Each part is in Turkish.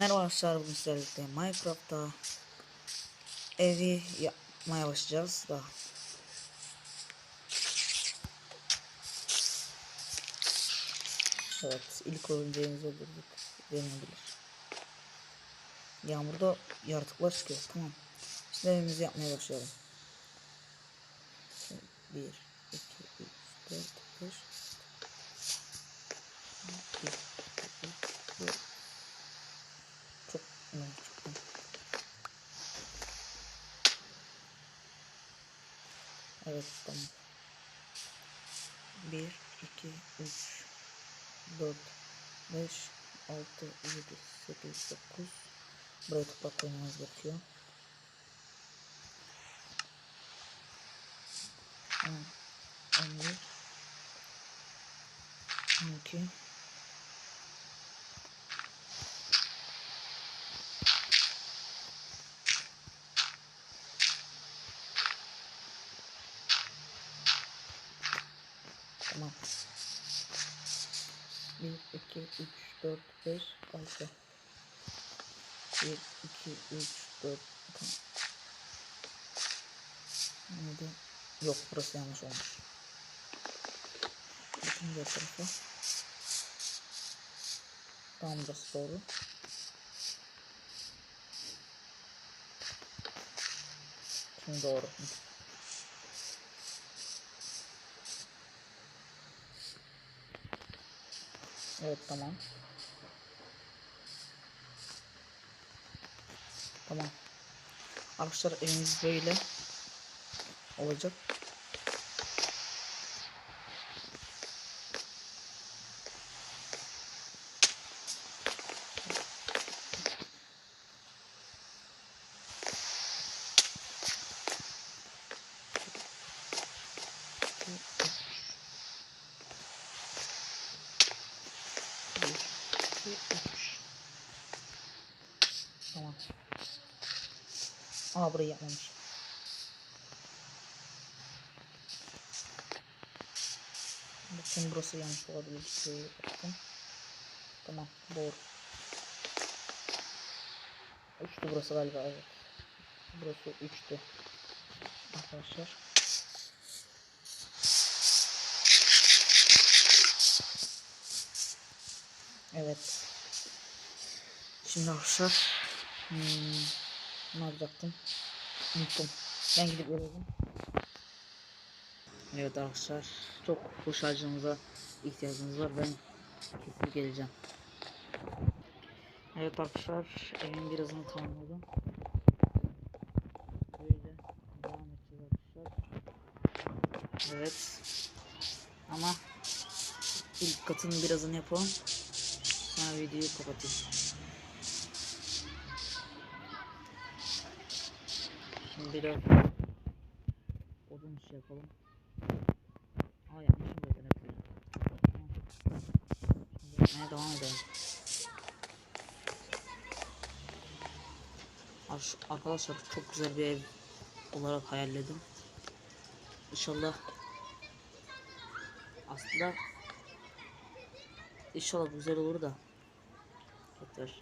Merhaba arkadaşlar bugün sizlerle Minecraft'ta evi yapmaya başlayacağız da. Evet ilk oyuncağımızı öldürdük denilebilir Yağmurda yaratıklar çıkıyor. Tamam. Şimdi evimizi yapmaya başlayalım. 1 2 3 4 5 1 2 3 çok önemli çıktı. Evet tamam. 1, 2, 3, 4, 5, 6, 7, 8, 9. Buraya toprak koymamız gerekiyor. Tamam. 11, 12, Tamam. 1, 2, 3, 4, 5, 6. 1, 2, 3, 4, tamam. Neydi? Yok burası yanlış olmuş. Bütün diğer tarafa. Tamam burası doğru. Şimdi doğru. Evet tamam. Tamam. Arkadaşlar evimiz böyle olacak. Bir, iki, üç. Tamam. Aa burayı yapmamış. Bakın burası yanlış olabilir. Şurayı yaptım. Tamam doğru. Üçtü burası galiba evet. Burası üçtü. Arkadaşlar. Evet. Şimdi arkadaşlar hmm, ne yapacaktım? Unuttum. Ben gidip geliyorum. Evet arkadaşlar çok hoş harcımıza ihtiyacımız var. Ben kesin geleceğim. Evet arkadaşlar evin birazını tamamladım. Böyle devam edeceğiz arkadaşlar. Evet. Ama ilk katının birazını yapalım. Sonra videoyu kapatayım. Biraz odun işi yapalım. Aa yapmışım zaten hepsini. Şimdi yapmaya devam edelim. Ar- Arkadaşlar çok güzel bir ev olarak hayalledim. İnşallah aslında İnşallah güzel olur da. Tekrar.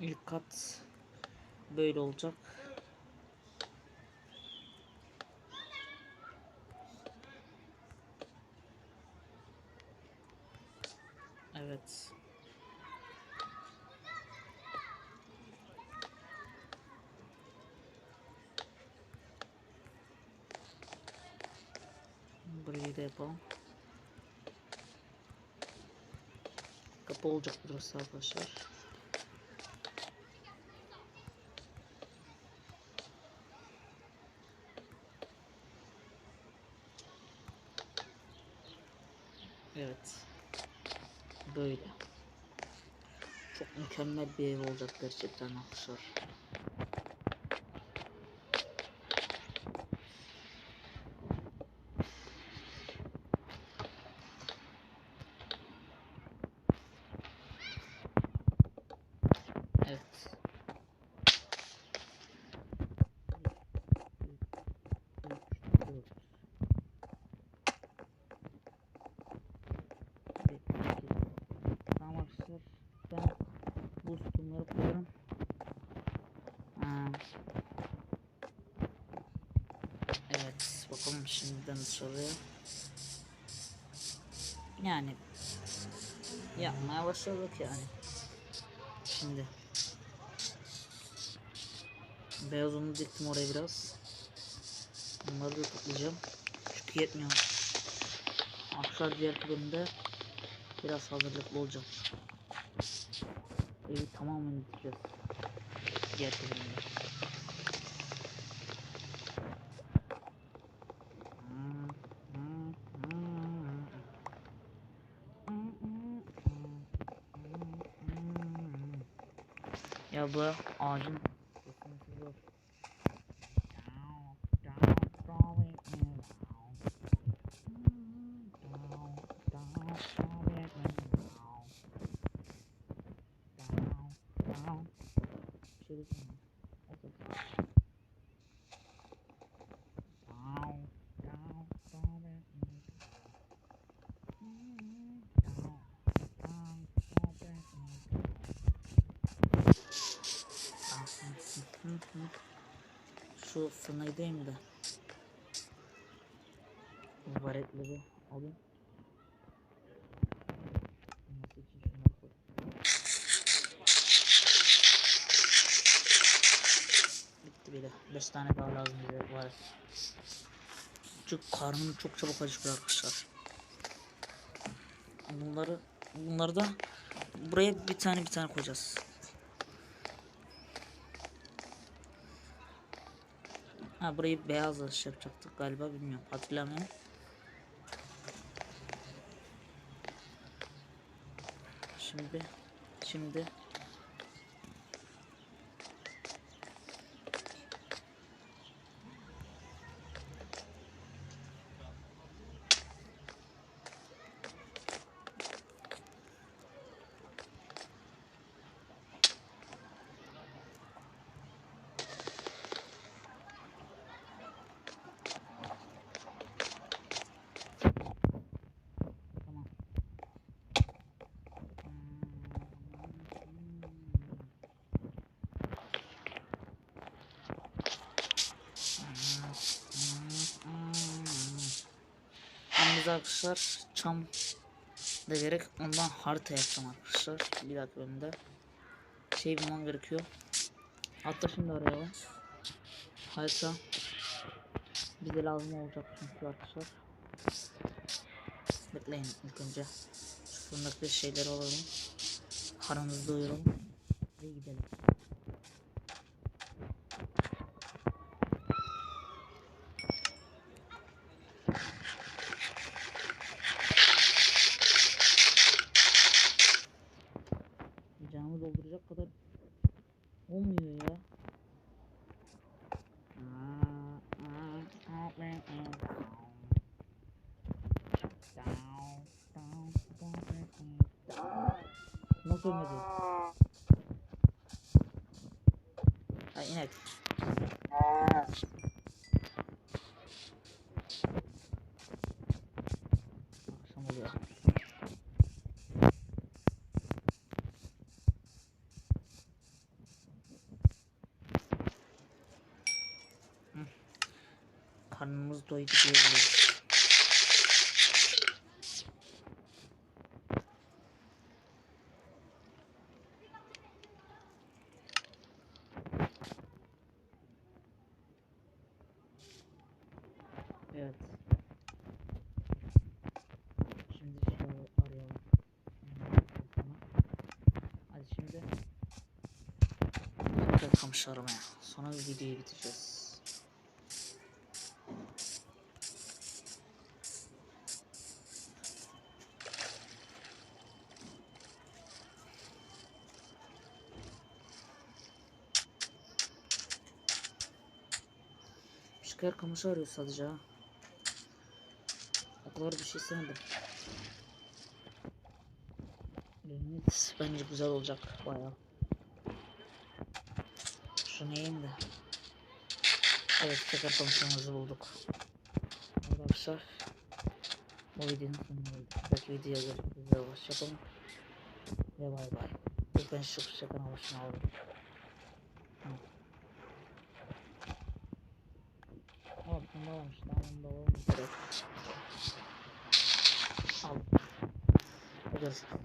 İlk kat böyle olacak. Evet. Burayı da yapalım. Kapı olacak burası arkadaşlar. Evet. Böyle. Çok mükemmel bir ev olacak gerçekten arkadaşlar. Evet. Bunları koyuyorum. Evet bakalım şimdiden soruyor. Yani yapmaya başladık yani. Şimdi beyaz unu diktim oraya biraz. Bunları da toplayacağım. Çünkü yetmiyor. Akşam diğer bölümde biraz hazırlıklı olacağım. Evi tamamen. Diğer bölümde. Ya bu ağacın Şey desene. Otur. Şu fırına gideyim de. Varetleri alayım. 5 tane daha lazım bize var. Çünkü karnım çok çabuk acıkıyor arkadaşlar. Bunları bunları da buraya bir tane bir tane koyacağız. Ha burayı beyazla şey yapacaktık galiba bilmiyorum hatırlamıyorum. Şimdi şimdi Biz arkadaşlar çam deverek ondan harita yapacağım arkadaşlar. Bir dakika önünde. Şey bulmam gerekiyor. Hatta şimdi arayalım. Harita bize lazım olacak çünkü arkadaşlar. Bekleyin ilk önce. Şu fırındaki şeyleri alalım. Karnımızı doyuralım. Ve gidelim. Canımı dolduracak kadar olmuyor ya. Ölmedi? Ha inek. Akşam oluyor. Karnımız doydu diyebiliriz. Evet. Şimdi şöyle arayalım. Hmm, sana. Hadi şimdi aramaya. Sonra videoyu bitireceğiz. Şeker kamışı arıyor sadece ha. O kadar bir şey istemedim. Bence güzel olacak bayağı. Şunu de. Evet tekrar komşumuzu bulduk. Arkadaşlar bu videonun geldik. Belki videoya görüşmek üzere. Hoşçakalın. Ve bay bay. Ben şu şakanın başına alayım. Tamam. Al bunu almış. Tamam bunu da alalım. Direkt. Al. Arkadaşlar